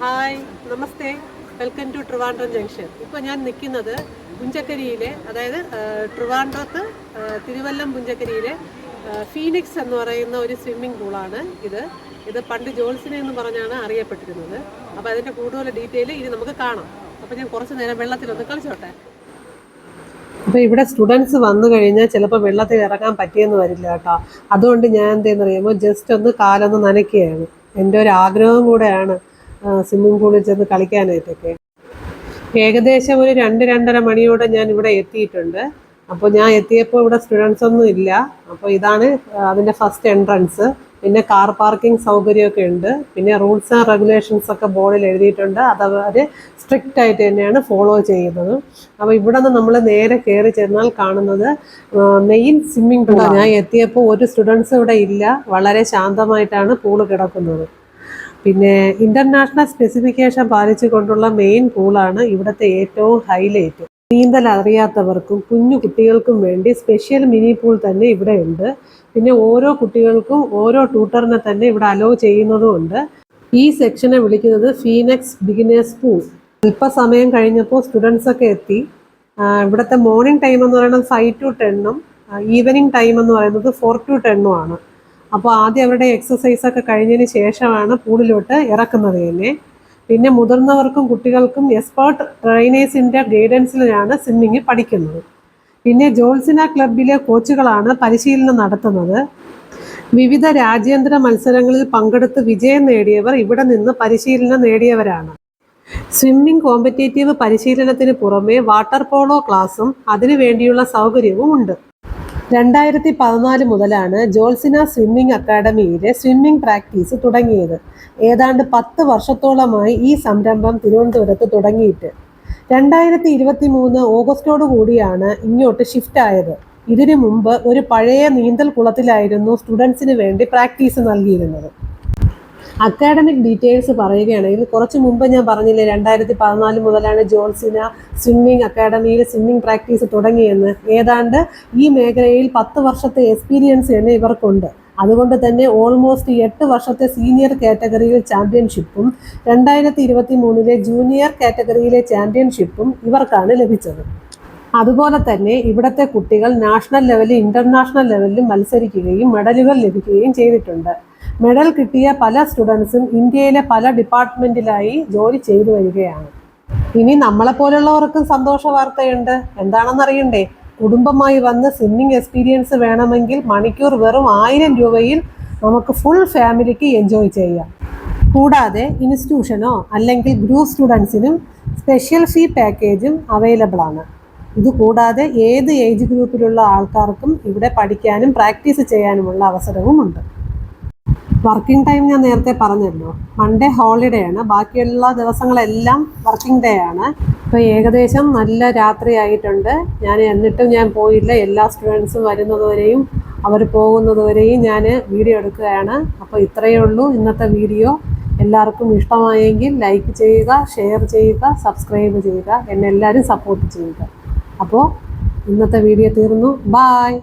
Hi namaste. Welcome to Trivandrum junction. ഇപ്പോൾ ഞാൻ നിൽക്കുന്നത് പുഞ്ചക്കരിയിലെ അതായത് ട്രിവാൻഡ്രത്ത് തിരുവല്ലം പുഞ്ചക്കരിയിലെ ഫീനിക്സ് എന്ന് പറയുന്ന ഒരു സ്വിമ്മിംഗ് പൂളാണ് ഇത്. ഇത് പണ്ട് ജോൾസിനെ എന്ന് പറഞ്ഞാണ് അറിയപ്പെട്ടിരുന്നത്. അപ്പോൾ അതിന്റെ കൂടുതൽ ഡീറ്റെയിൽ ഇനി നമുക്ക് കാണാം. അപ്പോൾ ഞാൻ കുറച്ച് നേരം വെള്ളത്തിലൊന്ന് കളിച്ചോട്ടെ. അപ്പോൾ ഇവിടെ സ്റ്റുഡൻസ് വന്നു കഴിഞ്ഞാൽ ചിലപ്പോൾ വെള്ളത്തിൽ ഇറങ്ങാൻ പറ്റിയെന്ന് വരില്ല കേട്ടോ. അതുകൊണ്ട് ഞാൻ എന്തെന്ന് അറിയുമ്പോൾ ജസ്റ്റ് ഒന്ന് കാലൊന്ന് നനയ്ക്കുകയാണ്. എന്റെ ഒരു ആഗ്രഹം കൂടെയാണ് സ്വിമ്മിംഗ് പൂളിൽ ചെന്ന് കളിക്കാനായിട്ടൊക്കെ. ഏകദേശം ഒരു രണ്ട് രണ്ടര മണിയോടെ ഞാൻ ഇവിടെ എത്തിയിട്ടുണ്ട്. അപ്പോൾ ഞാൻ എത്തിയപ്പോൾ ഇവിടെ സ്റ്റുഡൻസ് ഒന്നും ഇല്ല. അപ്പോൾ ഇതാണ് അതിന്റെ ഫസ്റ്റ് എൻട്രൻസ് പിന്നെ കാർ പാർക്കിംഗ് സൗകര്യമൊക്കെ ഉണ്ട്. പിന്നെ റൂൾസ് ആൻഡ് റെഗുലേഷൻസ് ഒക്കെ ബോർഡിൽ എഴുതിയിട്ടുണ്ട്. അത് അവർ സ്ട്രിക്റ്റ് ആയിട്ട് തന്നെയാണ് ഫോളോ ചെയ്യുന്നത്. അപ്പോൾ ഇവിടെ നിന്ന് നമ്മൾ നേരെ കയറി ചെന്നാൽ കാണുന്നത് മെയിൻ സ്വിമ്മിംഗ് പൂൾ ഞാൻ എത്തിയപ്പോൾ ഒരു സ്റ്റുഡൻസ് ഇവിടെ ഇല്ല. വളരെ ശാന്തമായിട്ടാണ് പൂൾ കിടക്കുന്നത്. പിന്നെ ഇന്റർനാഷണൽ സ്പെസിഫിക്കേഷൻ പാലിച്ചുകൊണ്ടുള്ള മെയിൻ പൂളാണ് ഇവിടുത്തെ ഏറ്റവും ഹൈലൈറ്റ് നീന്തൽ അറിയാത്തവർക്കും കുഞ്ഞു കുട്ടികൾക്കും വേണ്ടി സ്പെഷ്യൽ മിനി പൂൾ തന്നെ ഇവിടെ ഉണ്ട്. പിന്നെ ഓരോ കുട്ടികൾക്കും ഓരോ ട്യൂട്ടറിനെ തന്നെ ഇവിടെ അലോ ചെയ്യുന്നതുമുണ്ട്. ഈ സെക്ഷനെ വിളിക്കുന്നത് ഫീനക്സ് ബിഗിനേഴ്സ് പൂൾ അല്പസമയം കഴിഞ്ഞപ്പോൾ സ്റ്റുഡൻസ് ഒക്കെ എത്തി. ഇവിടുത്തെ മോർണിംഗ് ടൈം എന്ന് പറയുന്നത് ഫൈവ് ടു ടെണ്ണും ഈവനിങ് ടൈം എന്ന് പറയുന്നത് ഫോർ ടു ടെണ്ണും ആണ്. അപ്പോൾ ആദ്യം അവരുടെ എക്സസൈസ് ഒക്കെ കഴിഞ്ഞതിന് ശേഷമാണ് പൂളിലോട്ട് ഇറക്കുന്നത് തന്നെ. പിന്നെ മുതിർന്നവർക്കും കുട്ടികൾക്കും എക്സ്പേർട്ട് ട്രെയിനേഴ്സിന്റെ ഗൈഡൻസിലാണ് സ്വിമ്മിങ് പഠിക്കുന്നത്. പിന്നെ ജോൾസിന ക്ലബിലെ കോച്ചുകളാണ് പരിശീലനം നടത്തുന്നത്. വിവിധ രാജ്യാന്തര മത്സരങ്ങളിൽ പങ്കെടുത്ത് വിജയം നേടിയവർ ഇവിടെ നിന്ന് പരിശീലനം നേടിയവരാണ്. സ്വിമ്മിംഗ് കോമ്പറ്റേറ്റീവ് പരിശീലനത്തിന് പുറമെ വാട്ടർ പോളോ ക്ലാസും അതിനുവേണ്ടിയുള്ള സൗകര്യവും ഉണ്ട്. രണ്ടായിരത്തി പതിനാല് മുതലാണ് ജോൾസിന സ്വിമ്മിംഗ് അക്കാഡമിയിലെ സ്വിമ്മിംഗ് പ്രാക്ടീസ് തുടങ്ങിയത്. ഏതാണ്ട് പത്ത് വർഷത്തോളമായി ഈ സംരംഭം തിരുവനന്തപുരത്ത് തുടങ്ങിയിട്ട്. രണ്ടായിരത്തി ഇരുപത്തി മൂന്ന് ഓഗസ്റ്റോടു കൂടിയാണ് ഇങ്ങോട്ട് ഷിഫ്റ്റ് ആയത്. ഇതിനു മുമ്പ് ഒരു പഴയ നീന്തൽ കുളത്തിലായിരുന്നു സ്റ്റുഡൻസിന് വേണ്ടി പ്രാക്ടീസ് നൽകിയിരുന്നത്. അക്കാഡമിക് ഡീറ്റെയിൽസ് പറയുകയാണെങ്കിൽ കുറച്ച് മുമ്പ് ഞാൻ പറഞ്ഞില്ലേ രണ്ടായിരത്തി പതിനാല് മുതലാണ് ജോൺസിന സ്വിമ്മിംഗ് അക്കാഡമിയിൽ സ്വിമ്മിംഗ് പ്രാക്ടീസ് തുടങ്ങിയെന്ന്. ഏതാണ്ട് ഈ മേഖലയിൽ പത്ത് വർഷത്തെ എക്സ്പീരിയൻസ് തന്നെ ഇവർക്കുണ്ട്. അതുകൊണ്ട് തന്നെ ഓൾമോസ്റ്റ് എട്ട് വർഷത്തെ സീനിയർ കാറ്റഗറിയിൽ ചാമ്പ്യൻഷിപ്പും രണ്ടായിരത്തി ഇരുപത്തി മൂന്നിലെ ജൂനിയർ കാറ്റഗറിയിലെ ചാമ്പ്യൻഷിപ്പും ഇവർക്കാണ് ലഭിച്ചത്. അതുപോലെ തന്നെ ഇവിടുത്തെ കുട്ടികൾ നാഷണൽ ലെവലിൽ ഇന്റർനാഷണൽ ലെവലിലും മത്സരിക്കുകയും മെഡലുകൾ ലഭിക്കുകയും ചെയ്തിട്ടുണ്ട്. മെഡൽ കിട്ടിയ പല സ്റ്റുഡൻസും ഇന്ത്യയിലെ പല ഡിപ്പാർട്ട്മെന്റിലായി ജോലി ചെയ്തു വരികയാണ്. ഇനി നമ്മളെ പോലുള്ളവർക്കും സന്തോഷ വാർത്തയുണ്ട് എന്താണെന്നറിയണ്ടേ? കുടുംബമായി വന്ന് സ്വിമ്മിംഗ് എക്സ്പീരിയൻസ് വേണമെങ്കിൽ മണിക്കൂർ വെറും ആയിരം രൂപയിൽ നമുക്ക് ഫുൾ ഫാമിലിക്ക് എൻജോയ് ചെയ്യാം. കൂടാതെ ഇൻസ്റ്റിറ്റ്യൂഷനോ അല്ലെങ്കിൽ ഗ്രൂപ്പ് സ്റ്റുഡൻസിനും സ്പെഷ്യൽ ഫീ പാക്കേജും അവൈലബിൾ ആണ്. ഇത് കൂടാതെ ഏത് ഏജ് ഗ്രൂപ്പിലുള്ള ആൾക്കാർക്കും ഇവിടെ പഠിക്കാനും പ്രാക്ടീസ് ചെയ്യാനുമുള്ള അവസരവുമുണ്ട്. വർക്കിംഗ് ടൈം ഞാൻ നേരത്തെ പറഞ്ഞല്ലോ. മൺഡേ ഹോളിഡേ ആണ്. ബാക്കിയുള്ള ദിവസങ്ങളെല്ലാം വർക്കിംഗ് ഡേ ആണ്. ഇപ്പോൾ ഏകദേശം നല്ല രാത്രി ആയിട്ടുണ്ട്. ഞാൻ എന്നിട്ടും ഞാൻ പോയില്ല. എല്ലാ സ്റ്റുഡൻസും വരുന്നതുവരെയും അവർ പോകുന്നതുവരെയും ഞാൻ വീഡിയോ എടുക്കുകയാണ്. അപ്പോൾ ഇത്രയേ ഉള്ളൂ ഇന്നത്തെ വീഡിയോ. എല്ലാവർക്കും ഇഷ്ടമായെങ്കിൽ ലൈക്ക് ചെയ്യുക ഷെയർ ചെയ്യുക സബ്സ്ക്രൈബ് ചെയ്യുക എന്നെ എല്ലാവരും സപ്പോർട്ട് ചെയ്യുക. അപ്പോൾ ഇന്നത്തെ വീഡിയോ തീർന്നു. ബായ്